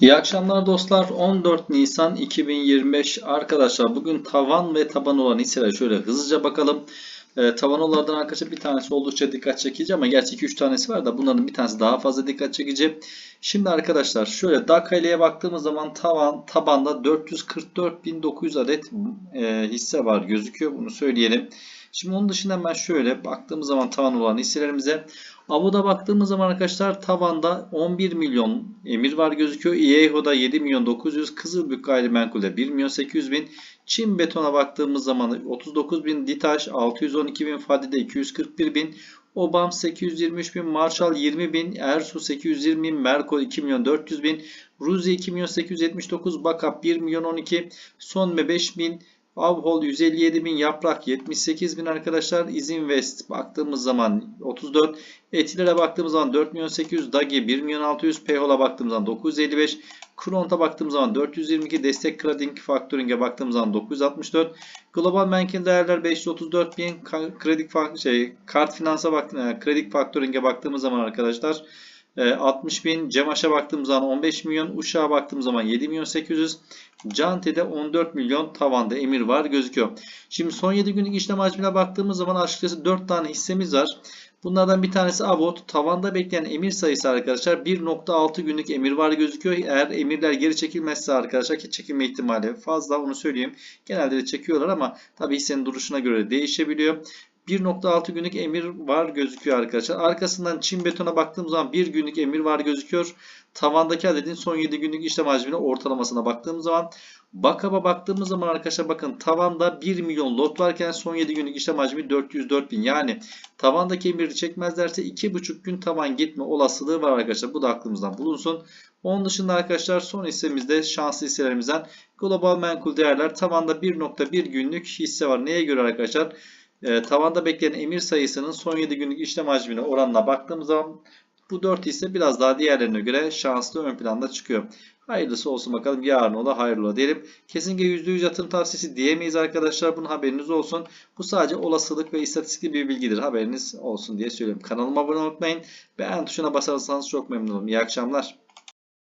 İyi akşamlar dostlar. 14 Nisan 2025 arkadaşlar bugün tavan ve taban olan hisselere şöyle hızlıca bakalım. Ee, tavan arkadaşlar bir tanesi oldukça dikkat çekici ama gerçi 2-3 tanesi var da bunların bir tanesi daha fazla dikkat çekici. Şimdi arkadaşlar şöyle DAKALE'ye baktığımız zaman tavan tabanda 444.900 adet e, hisse var gözüküyor bunu söyleyelim. Şimdi onun dışında hemen şöyle baktığımız zaman tavan olan hisselerimize Avu'da baktığımız zaman arkadaşlar tavanda 11 milyon emir var gözüküyor. İEHO'da 7 milyon 900, Kızılbük gayrimenkulde 1 milyon 800 bin. Çin betona baktığımız zaman 39 bin, Ditaş 612 bin, Fadi'de 241 bin. Obam 823 bin, Marshall 20 bin, Ersu 820 bin, Merkol 2 milyon 400 bin, Ruzi 2 milyon 879, Bakap 1 milyon 12, Sonme 5 bin, Avhol 157 bin, Yaprak 78 bin arkadaşlar. Izinvest baktığımız zaman 34. Etilere baktığımız zaman 4 milyon 800. Dagi 1 milyon 600. Payhol'a baktığımız zaman 955. Kront'a baktığımız zaman 422. Destek Trading Factoring'e baktığımız zaman 964. Global Banking değerler 534 bin. Kredi şey, kart finansa bak kredi factoring'e baktığımız zaman arkadaşlar e, 60 bin. Cemaş'a baktığımız zaman 15 milyon. Uşak'a baktığımız zaman 7 milyon 800. Cante'de 14 milyon tavanda emir var gözüküyor. Şimdi son 7 günlük işlem hacmine baktığımız zaman açıkçası 4 tane hissemiz var. Bunlardan bir tanesi Avot. Tavanda bekleyen emir sayısı arkadaşlar 1.6 günlük emir var gözüküyor. Eğer emirler geri çekilmezse arkadaşlar ki çekilme ihtimali fazla onu söyleyeyim. Genelde de çekiyorlar ama tabi hissenin duruşuna göre değişebiliyor. 1.6 günlük emir var gözüküyor arkadaşlar. Arkasından Çin betona baktığımız zaman 1 günlük emir var gözüküyor. Tavandaki adetin son 7 günlük işlem hacmine ortalamasına baktığımız zaman Bakaba baktığımız zaman arkadaşlar bakın tavanda 1 milyon lot varken son 7 günlük işlem hacmi 404 bin. Yani tavandaki emiri çekmezlerse 2,5 gün tavan gitme olasılığı var arkadaşlar. Bu da aklımızdan bulunsun. Onun dışında arkadaşlar son hissemizde şanslı hisselerimizden global menkul değerler tavanda 1.1 günlük hisse var. Neye göre arkadaşlar? E, tavanda bekleyen emir sayısının son 7 günlük işlem hacmine oranına baktığımız zaman bu 4 hisse biraz daha diğerlerine göre şanslı ön planda çıkıyor. Hayırlısı olsun bakalım yarın ola hayırlı ola diyelim. Kesinlikle %100 yatırım tavsiyesi diyemeyiz arkadaşlar. Bunun haberiniz olsun. Bu sadece olasılık ve istatistik bir bilgidir. Haberiniz olsun diye söylüyorum. Kanalıma abone olmayı unutmayın. Beğen tuşuna basarsanız çok memnun olurum. İyi akşamlar.